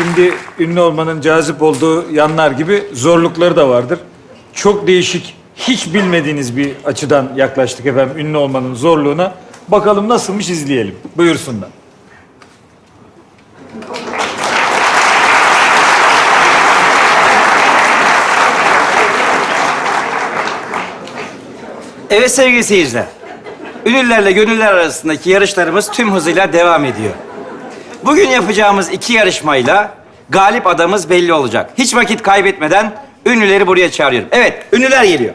Şimdi ünlü olmanın cazip olduğu yanlar gibi zorlukları da vardır. Çok değişik, hiç bilmediğiniz bir açıdan yaklaştık efendim ünlü olmanın zorluğuna. Bakalım nasılmış izleyelim. Buyursunlar. Evet sevgili seyirciler. Ünlülerle gönüller arasındaki yarışlarımız tüm hızıyla devam ediyor. Bugün yapacağımız iki yarışmayla galip adamız belli olacak. Hiç vakit kaybetmeden ünlüleri buraya çağırıyorum. Evet, ünlüler geliyor.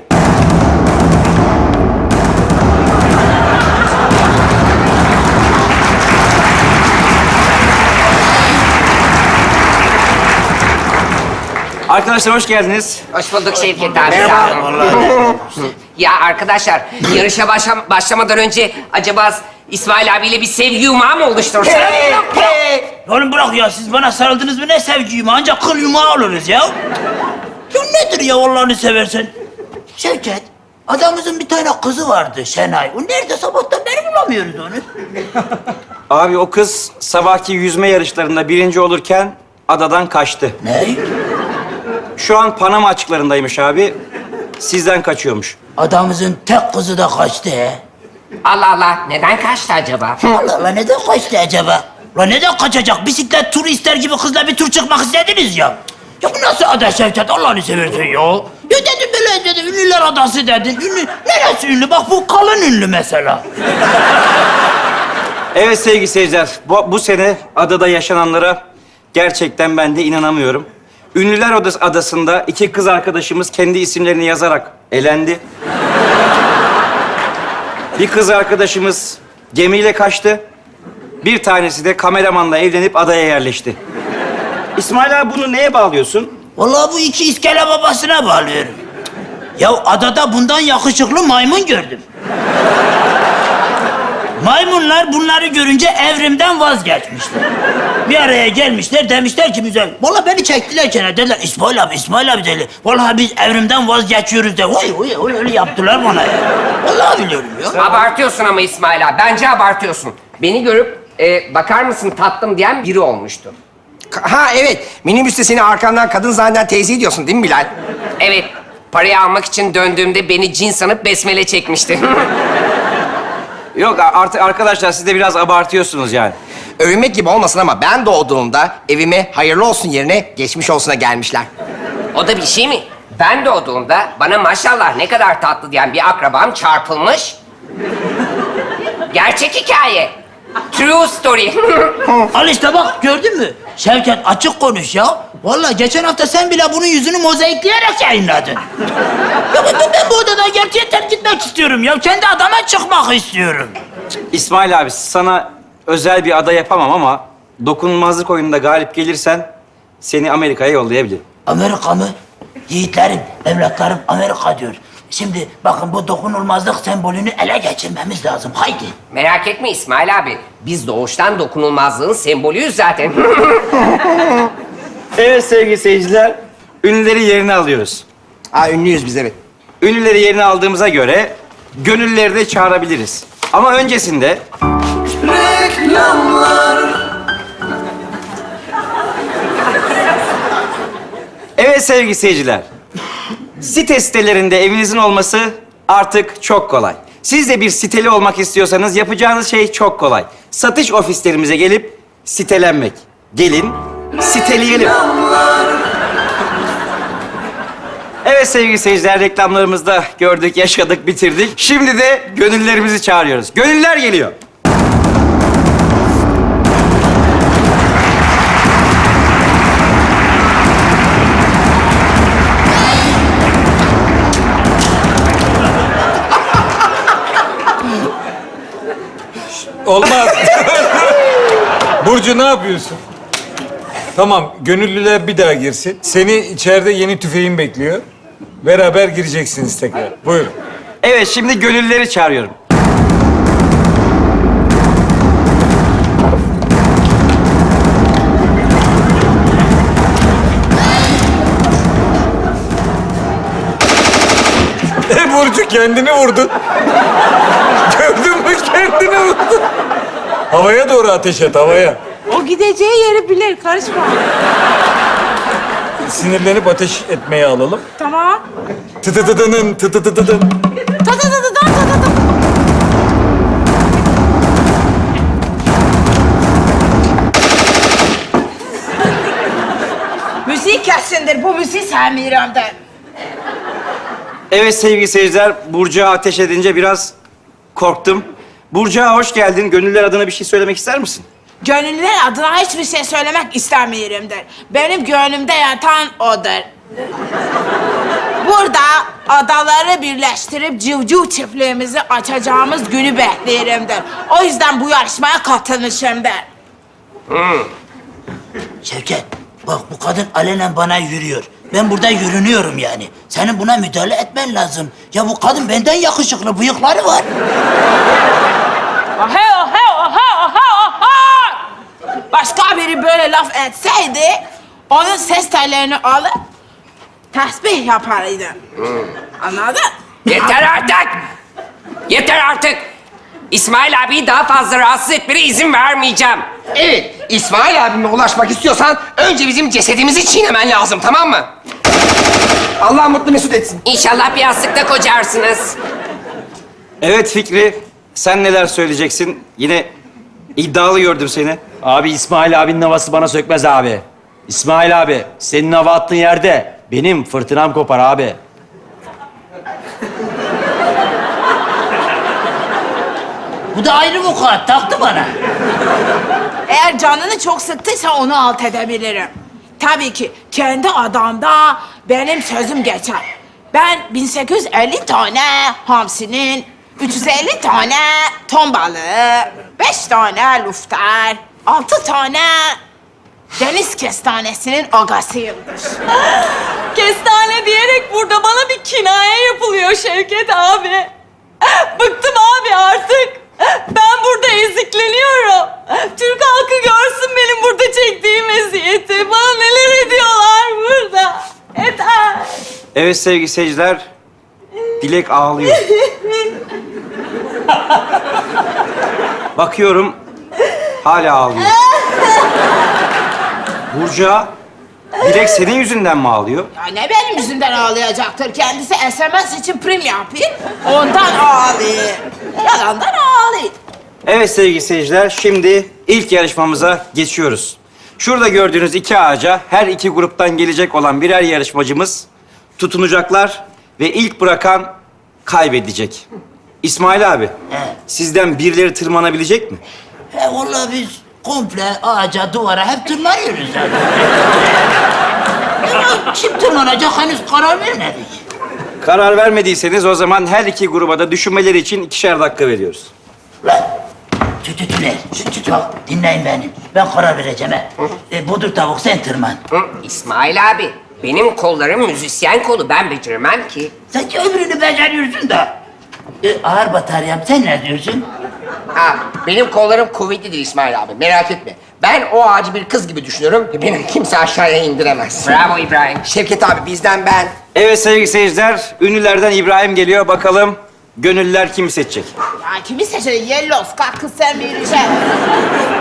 Arkadaşlar hoş geldiniz. Hoş bulduk Şevket abi. Sağ olun. ya arkadaşlar yarışa başlam- başlamadan önce acaba İsmail abiyle bir sevgi yumağı mı oluştursak? Hey, hey! Oğlum bırak ya siz bana sarıldınız mı ne sevgi yumağı ancak kıl yumağı oluruz ya. Ya nedir ya Allah'ını seversen? Şevket, adamımızın bir tane kızı vardı Şenay. O nerede sabahtan beri bulamıyoruz onu. Abi o kız sabahki yüzme yarışlarında birinci olurken adadan kaçtı. Ne? Şu an Panama açıklarındaymış abi. Sizden kaçıyormuş. Adamımızın tek kızı da kaçtı he. Allah Allah neden kaçtı acaba? Allah Allah neden kaçtı acaba? La neden kaçacak? Bisiklet turu ister gibi kızla bir tur çıkmak istediniz ya. Ya bu nasıl ada Şevket Allah'ını seversen ya. Ya dedim böyle dedim ünlüler adası dedin. Ünlü, neresi ünlü? Bak bu kalın ünlü mesela. Evet sevgili seyirciler, bu, bu sene adada yaşananlara gerçekten ben de inanamıyorum. Ünlüler Odası Adası'nda iki kız arkadaşımız kendi isimlerini yazarak elendi. Bir kız arkadaşımız gemiyle kaçtı. Bir tanesi de kameramanla evlenip adaya yerleşti. İsmail abi bunu neye bağlıyorsun? Vallahi bu iki iskele babasına bağlıyorum. Ya adada bundan yakışıklı maymun gördüm. Maymunlar bunları görünce evrimden vazgeçmişler. Bir araya gelmişler demişler ki bize, vallahi beni çektiler kenara dediler İsmail abi, İsmail abi dedi. Vallahi biz evrimden vazgeçiyoruz de. Oy oy oy öyle yaptılar bana ya. Vallahi biliyorum ya. abartıyorsun ama İsmail abi. Bence abartıyorsun. Beni görüp e, bakar mısın tatlım diyen biri olmuştu. Ha evet. Minibüste seni arkandan kadın zanneden teyze ediyorsun değil mi Bilal? Evet. Parayı almak için döndüğümde beni cin sanıp besmele çekmişti. Yok artık arkadaşlar siz de biraz abartıyorsunuz yani. Övünmek gibi olmasın ama ben doğduğumda evime hayırlı olsun yerine geçmiş olsuna gelmişler. o da bir şey mi? Ben doğduğumda bana maşallah ne kadar tatlı diyen bir akrabam çarpılmış. Gerçek hikaye. True story. Al işte bak gördün mü? Şevket açık konuş ya. Vallahi geçen hafta sen bile bunun yüzünü mozaikleyerek yayınladın. ya ben, ben bu odadan gerçekten gitmek istiyorum ya. Kendi adama çıkmak istiyorum. İsmail abi sana özel bir ada yapamam ama dokunulmazlık oyununda galip gelirsen seni Amerika'ya yollayabilirim. Amerika mı? Yiğitlerim, evlatlarım Amerika diyor. Şimdi bakın bu dokunulmazlık sembolünü ele geçirmemiz lazım. Haydi. Merak etme İsmail abi. Biz doğuştan dokunulmazlığın sembolüyüz zaten. Evet sevgili seyirciler, ünlüleri yerine alıyoruz. Ha ünlüyüz biz evet. Ünlüleri yerine aldığımıza göre gönülleri de çağırabiliriz. Ama öncesinde... Evet sevgili seyirciler. Site sitelerinde evinizin olması artık çok kolay. Siz de bir siteli olmak istiyorsanız yapacağınız şey çok kolay. Satış ofislerimize gelip sitelenmek. Gelin, siteleyelim. Evet sevgili seyirciler, reklamlarımızda gördük, yaşadık, bitirdik. Şimdi de gönüllerimizi çağırıyoruz. Gönüller geliyor. Olmaz. Burcu ne yapıyorsun? Tamam, gönüllüler bir daha girsin. Seni içeride yeni tüfeğin bekliyor. Beraber gireceksiniz tekrar. Buyurun. Evet, şimdi gönülleri çağırıyorum. E Burcu kendini vurdun. Gördün mü kendini vurdun. Havaya doğru ateş et, havaya. O gideceği yeri bilir. Karışma. Sinirlenip ateş etmeye alalım. Tamam. Tıtıtıdının tıtıtıtıdın. Ta ta ta ta ta ta ta ta. Müziği kesindir. Bu müziği sevmiyorum de. Evet sevgili seyirciler, Burcu'ya ateş edince biraz korktum. Burcu'ya hoş geldin. Gönüller adına bir şey söylemek ister misin? Gönüllüler adına hiçbir şey söylemek istemiyorum der. Benim gönlümde yatan odur. Burada adaları birleştirip civciv çiftliğimizi açacağımız günü bekliyorum der. O yüzden bu yarışmaya katılmışım der. Şevket, bak bu kadın alenen bana yürüyor. Ben burada yürünüyorum yani. Senin buna müdahale etmen lazım. Ya bu kadın benden yakışıklı, bıyıkları var. Laf etseydi, onun ses tellerini alıp tesbih yapardım. Anladın? Yeter artık! Yeter artık! İsmail abiyi daha fazla rahatsız etmene izin vermeyeceğim. Evet, İsmail abime ulaşmak istiyorsan önce bizim cesedimizi çiğnemen lazım, tamam mı? Allah mutlu mesut etsin. İnşallah bir yastıkta kocarsınız. Evet Fikri, sen neler söyleyeceksin? Yine iddialı gördüm seni. Abi İsmail abinin havası bana sökmez abi. İsmail abi senin hava attığın yerde benim fırtınam kopar abi. Bu da ayrı vukuat, taktı bana. Eğer canını çok sıktıysa onu alt edebilirim. Tabii ki kendi adamda benim sözüm geçer. Ben 1850 tane hamsinin, 350 tane ton balığı, 5 tane lufter, 6 tane deniz kestanesinin agasıyımdır. Kestane diyerek burada bana bir kinaye yapılıyor Şevket abi. Bıktım abi artık. Ben burada ezikleniyorum. Türk halkı görsün benim burada çektiğim eziyeti. Bana neler ediyorlar burada. Yeter. Evet sevgili seyirciler, Dilek ağlıyor. Bakıyorum, hala ağlıyor. Burcu'ya, Dilek senin yüzünden mi ağlıyor? Ya ne benim yüzümden ağlayacaktır? Kendisi SMS için prim yapayım. Ondan ağlayayım. Yalandan ağlayayım. Evet sevgili seyirciler, şimdi ilk yarışmamıza geçiyoruz. Şurada gördüğünüz iki ağaca her iki gruptan gelecek olan birer yarışmacımız tutunacaklar ve ilk bırakan kaybedecek. İsmail abi, sizden birileri tırmanabilecek mi? He vallahi biz komple ağaca, duvara hep tırmanıyoruz zaten. Ya kim tırmanacak henüz karar vermedik. Karar vermediyseniz o zaman her iki gruba da düşünmeleri için ikişer dakika veriyoruz. Lan tütütüler, tütütü bak dinleyin beni. Ben karar vereceğim he. E, budur tavuk sen tırman. Hı, İsmail abi, benim kollarım müzisyen kolu. Ben beceremem ki. Sen ki öbürünü beceriyorsun da. E, ağır bataryam sen ne diyorsun? Ha, benim kollarım kuvvetlidir İsmail abi, merak etme. Ben o ağacı bir kız gibi düşünüyorum beni kimse aşağıya indiremez. Bravo İbrahim. Şevket abi bizden ben. Evet sevgili seyirciler, ünlülerden İbrahim geliyor. Bakalım gönüllüler kimi seçecek? Ya kimi seçecek? Yellos, kalkın sen bir işe.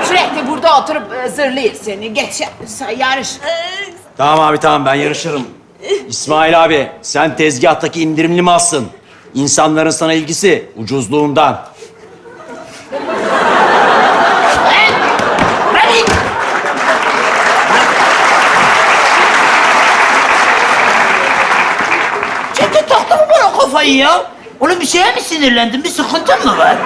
Sürekli burada oturup e, zırlıyor seni. Geç ya- yarış. Tamam abi tamam ben yarışırım. İsmail abi sen tezgahtaki indirimli malsın. İnsanların sana ilgisi ucuzluğundan. Çekil taktı mı bana kafayı ya? Oğlum bir şeye mi sinirlendin? Bir sıkıntın mı var?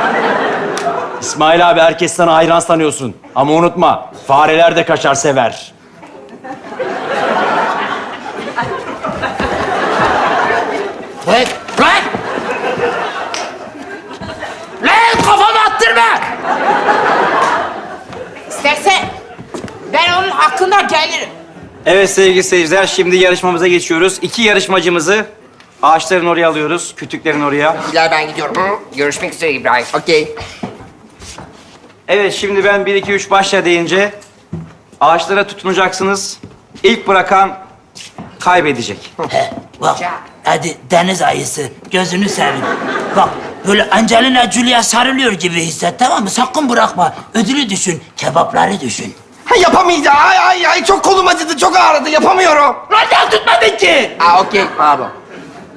İsmail abi herkes sana hayran sanıyorsun. Ama unutma fareler de kaçar sever. Lan! Lan! Lan kafamı attırma! İstersen ben onun hakkında gelirim. Evet sevgili seyirciler, şimdi yarışmamıza geçiyoruz. İki yarışmacımızı ağaçların oraya alıyoruz, kütüklerin oraya. Bilal ben gidiyorum. Hı, görüşmek üzere İbrahim. Okey. Evet, şimdi ben bir, iki, üç başla deyince ağaçlara tutunacaksınız. İlk bırakan kaybedecek. He, bak hadi deniz ayısı gözünü seveyim. Bak böyle Angelina Jolia sarılıyor gibi hisset tamam mı? Sakın bırakma. Ödülü düşün, kebapları düşün. Ha Yapamayacağım. Ay ay ay çok kolum acıdı, çok ağrıdı. Yapamıyorum. Ya tutmadın ki. Aa okey, pardon.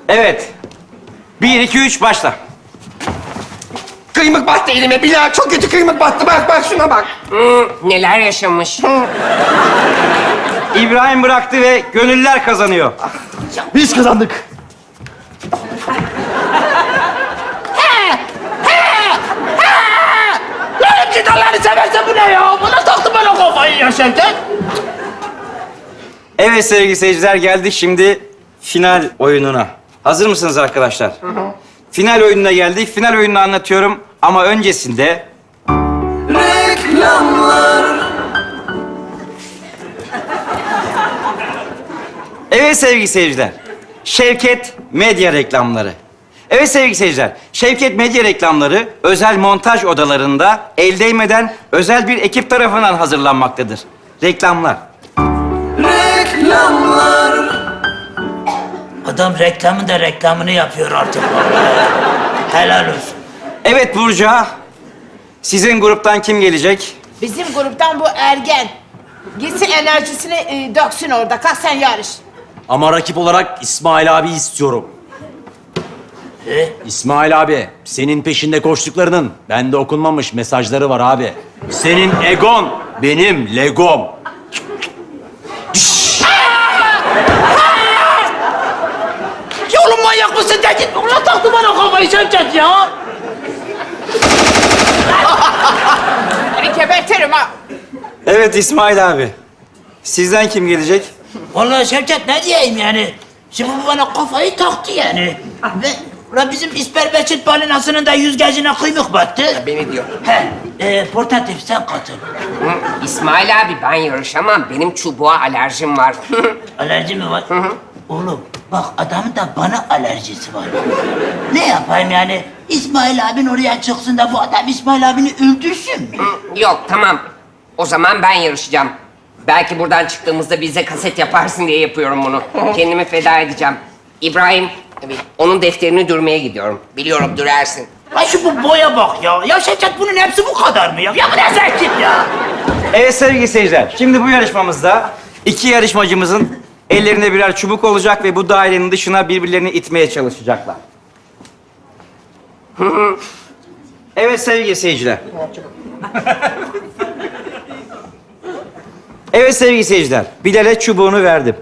Evet. Bir, iki, üç, başla. Kıymık battı elime Bilal. Çok kötü kıymık battı. Bak bak şuna bak. Hmm, neler yaşamış. İbrahim bıraktı ve gönüller kazanıyor. Biz kazandık. Lan git Allah'ını seversen bu ne ya? Bana taktı bana kafayı ya Şevket. Evet sevgili seyirciler geldik şimdi final oyununa. Hazır mısınız arkadaşlar? Final oyununa geldik. Final oyununu anlatıyorum ama öncesinde... Evet sevgili seyirciler. Şevket Medya reklamları. Evet sevgili seyirciler. Şevket Medya reklamları özel montaj odalarında el değmeden özel bir ekip tarafından hazırlanmaktadır. Reklamlar. Adam reklamın da reklamını yapıyor artık. Helal olsun. Evet Burcu. Sizin gruptan kim gelecek? Bizim gruptan bu ergen. Gitsin enerjisini e, döksün orada. Kalk sen yarış. Ama rakip olarak İsmail abi istiyorum. E? İsmail abi, senin peşinde koştuklarının bende okunmamış mesajları var abi. Senin egon, benim legom. Ya oğlum manyak mısın dedin? Ulan taktı bana kafayı Şevket ya. Seni gebertirim ha. Evet İsmail abi. Sizden kim gelecek? Vallahi Şevket ne diyeyim yani? Şimdi bu bana kafayı taktı yani. Ve ulan bizim İsperbeçit balinasının da yüzgecine kıymık battı. Beni diyor. He, e, portatif sen katıl. Hı, İsmail abi ben yarışamam. Benim çubuğa alerjim var. Alerji mi var? Oğlum bak adamın da bana alerjisi var. ne yapayım yani? İsmail abin oraya çıksın da bu adam İsmail abini öldürsün mü? Yok tamam. O zaman ben yarışacağım. Belki buradan çıktığımızda bize kaset yaparsın diye yapıyorum bunu. Kendimi feda edeceğim. İbrahim, onun defterini dürmeye gidiyorum. Biliyorum dürersin. Ay şu bu boya bak ya. Ya Şevket bunun hepsi bu kadar mı ya? Ya bu ne zevkin ya? Evet sevgili seyirciler. Şimdi bu yarışmamızda iki yarışmacımızın ellerinde birer çubuk olacak ve bu dairenin dışına birbirlerini itmeye çalışacaklar. Evet sevgili seyirciler. Evet sevgili seyirciler. Bilal'e çubuğunu verdim.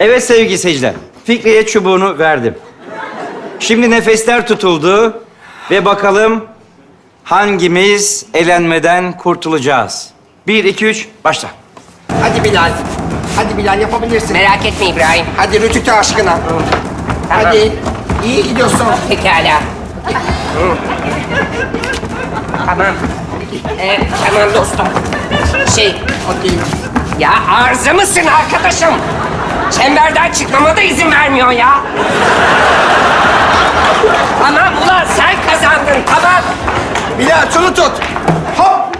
Evet sevgili seyirciler. Fikriye çubuğunu verdim. Şimdi nefesler tutuldu ve bakalım hangimiz elenmeden kurtulacağız. Bir, iki, üç, başla. Hadi Bilal. Hadi Bilal yapabilirsin. Merak etme İbrahim. Hadi Rütük'te aşkına. Tamam. Hadi. İyi gidiyorsun. Pekala. Tamam. Ee, tamam dostum. Şey, Okey. ya arıza mısın arkadaşım? Çemberden çıkmama da izin vermiyor ya. tamam ulan sen kazandın tamam. Bilal şunu tut. Hop.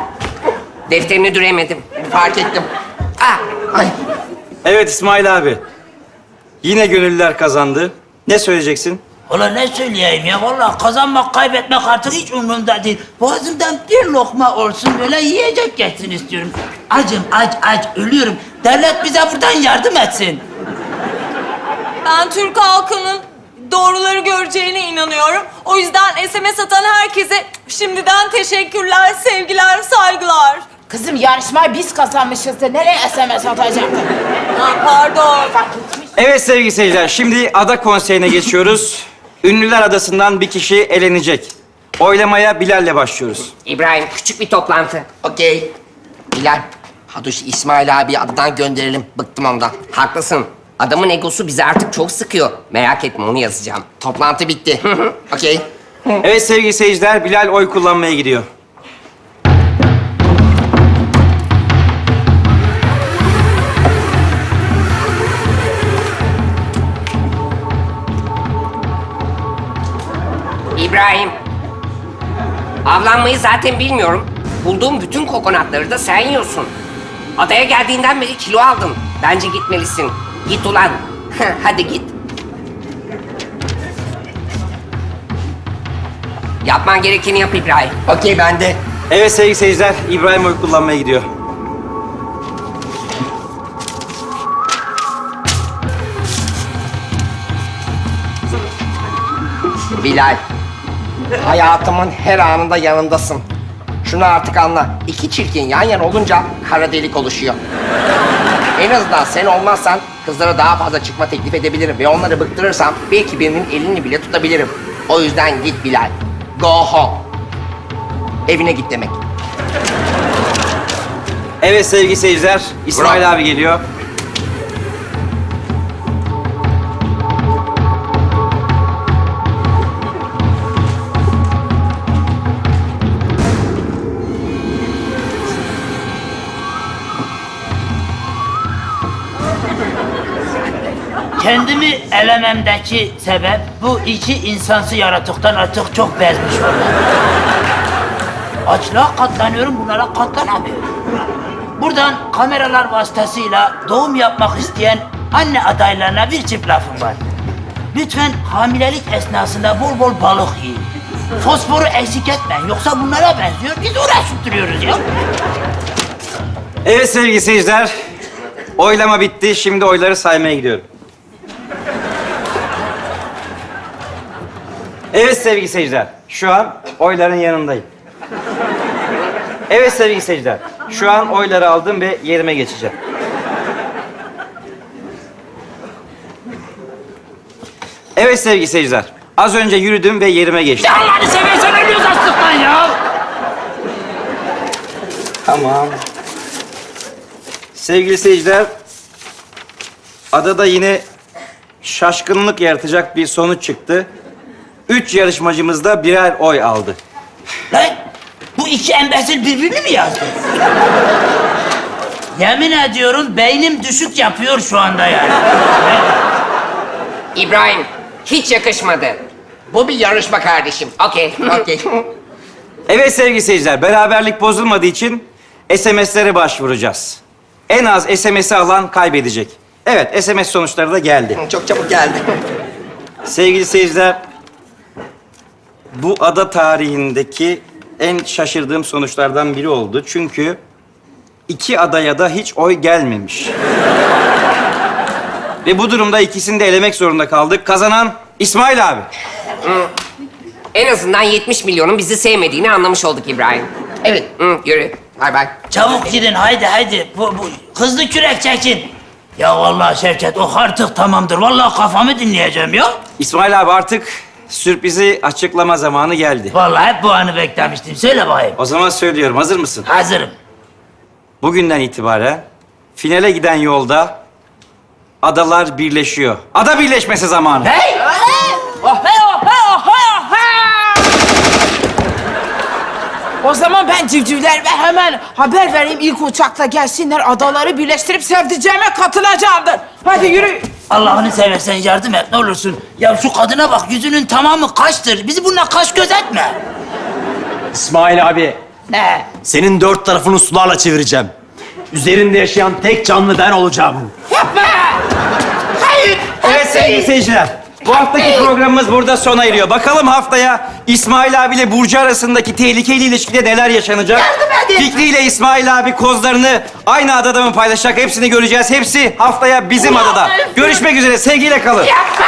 Defterini düremedim. Fark ettim. Ah, Ay. Evet İsmail abi. Yine gönüllüler kazandı. Ne söyleyeceksin? Ulan ne söyleyeyim ya? Vallahi kazanmak, kaybetmek artık hiç umurumda değil. Boğazımdan bir lokma olsun böyle yiyecek geçsin istiyorum. Acım, aç, aç, ölüyorum. Devlet bize buradan yardım etsin. Ben Türk halkının doğruları göreceğine inanıyorum. O yüzden SMS atan herkese şimdiden teşekkürler, sevgiler, saygılar. Kızım yarışmayı biz kazanmışızdır. Nereye SMS atacaktın? Ha, pardon. Fark etmiş. Evet sevgili seyirciler, şimdi ada konseyine geçiyoruz. Ünlüler adasından bir kişi elenecek. Oylamaya Bilal'le başlıyoruz. İbrahim küçük bir toplantı. Okey. Bilal. Hadi şu İsmail abi adından gönderelim. Bıktım ondan. Haklısın. Adamın egosu bizi artık çok sıkıyor. Merak etme onu yazacağım. Toplantı bitti. Okey. Evet sevgili seyirciler, Bilal oy kullanmaya gidiyor. İbrahim. Avlanmayı zaten bilmiyorum. Bulduğum bütün kokonatları da sen yiyorsun. Adaya geldiğinden beri kilo aldın. Bence gitmelisin. Git ulan. Hadi git. Yapman gerekeni yap İbrahim. Okey ben de. Evet sevgili seyirciler, İbrahim oy kullanmaya gidiyor. Bilal. Hayatımın her anında yanındasın. Şunu artık anla. İki çirkin yan yana olunca kara delik oluşuyor. En azından sen olmazsan kızlara daha fazla çıkma teklif edebilirim ve onları bıktırırsam belki birinin elini bile tutabilirim. O yüzden git Bilal. Go home. Evine git demek. Evet sevgili seyirciler, İsmail Bravo. abi geliyor. Elememdeki sebep bu iki insansı yaratıktan artık çok bezmiş olmam. Açlığa katlanıyorum, bunlara katlanamıyorum. Buradan kameralar vasıtasıyla doğum yapmak isteyen anne adaylarına bir çift lafım var. Lütfen hamilelik esnasında bol bol balık yiyin. Fosforu eksik etmeyin. Yoksa bunlara benziyor. Biz uğraşıp duruyoruz ya. Evet sevgili seyirciler, oylama bitti. Şimdi oyları saymaya gidiyorum. Evet sevgili seyirciler, şu an oyların yanındayım. Evet sevgili seyirciler, şu an oyları aldım ve yerime geçeceğim. Evet sevgili seyirciler, az önce yürüdüm ve yerime geçtim. Allah'ını seversen ölüyoruz açlıktan ya. Tamam. Sevgili seyirciler, adada yine şaşkınlık yaratacak bir sonuç çıktı. Üç yarışmacımız da birer oy aldı. Lan bu iki embesil birbirini mi yazdı? Yemin ediyorum beynim düşük yapıyor şu anda yani. İbrahim, hiç yakışmadı. Bu bir yarışma kardeşim. Okey. Okey. Evet sevgili seyirciler, beraberlik bozulmadığı için SMS'lere başvuracağız. En az SMS'i alan kaybedecek. Evet, SMS sonuçları da geldi. Çok çabuk geldi. Sevgili seyirciler, bu ada tarihindeki en şaşırdığım sonuçlardan biri oldu. Çünkü iki adaya da hiç oy gelmemiş. Ve bu durumda ikisini de elemek zorunda kaldık. Kazanan İsmail abi. En azından 70 milyonun bizi sevmediğini anlamış olduk İbrahim. Evet. Hı, yürü. Bay bay. Çabuk gidin haydi haydi. Bu, bu hızlı kürek çekin. Ya vallahi Şevket o artık tamamdır. Vallahi kafamı dinleyeceğim ya. İsmail abi artık sürprizi açıklama zamanı geldi. Vallahi hep bu anı beklemiştim. Söyle bakayım. O zaman söylüyorum, hazır mısın? Hazırım. Bugünden itibaren finale giden yolda adalar birleşiyor. Ada birleşmesi zamanı. Hey! O zaman ben civcivlerime hemen haber vereyim. ilk uçakla gelsinler adaları birleştirip sevdiceğime katılacağımdır. Hadi yürü. Allah'ını seversen yardım et ne olursun. Ya şu kadına bak yüzünün tamamı kaştır. Bizi bununla kaş göz etme. İsmail abi, Ne? senin dört tarafını sularla çevireceğim. Üzerinde yaşayan tek canlı ben olacağım. Evet sevgili seyirciler. Bu haftaki programımız burada sona eriyor. Bakalım haftaya İsmail abiyle Burcu arasındaki tehlikeli ilişkide neler yaşanacak? Fikri ile İsmail abi kozlarını aynı adada mı paylaşacak? Hepsini göreceğiz. Hepsi haftaya bizim adada. Görüşmek üzere. Sevgiyle kalın. Yapma.